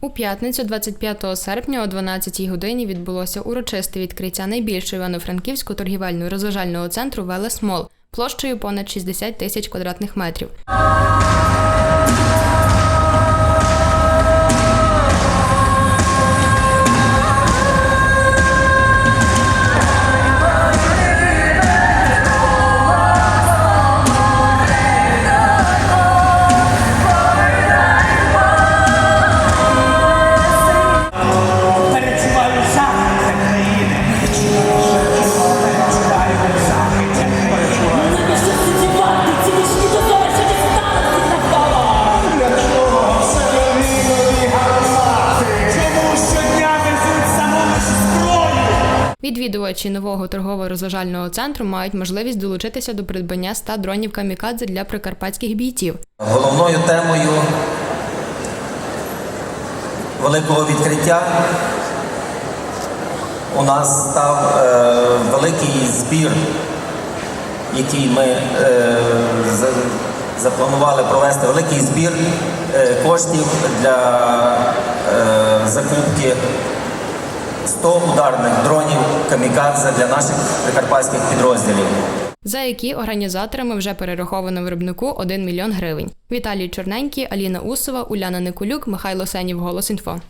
У п'ятницю, 25 серпня, о 12 годині відбулося урочисте відкриття найбільшого івано-франківського торгівельного розважального центру Велес Мол площею понад 60 тисяч квадратних метрів. Відвідувачі нового торгово-розважального центру мають можливість долучитися до придбання 100 дронів камікадзе для прикарпатських бійців. Головною темою великого відкриття у нас став е, великий збір, який ми е, запланували провести великий збір е, коштів для закупки 100 ударних дронів камікадзе для наших прикарпатських підрозділів. за які організаторами вже перераховано виробнику 1 мільйон гривень. Віталій Чорненький, Аліна Усова, Уляна Николюк, Михайло Сенів, Голос Інфо.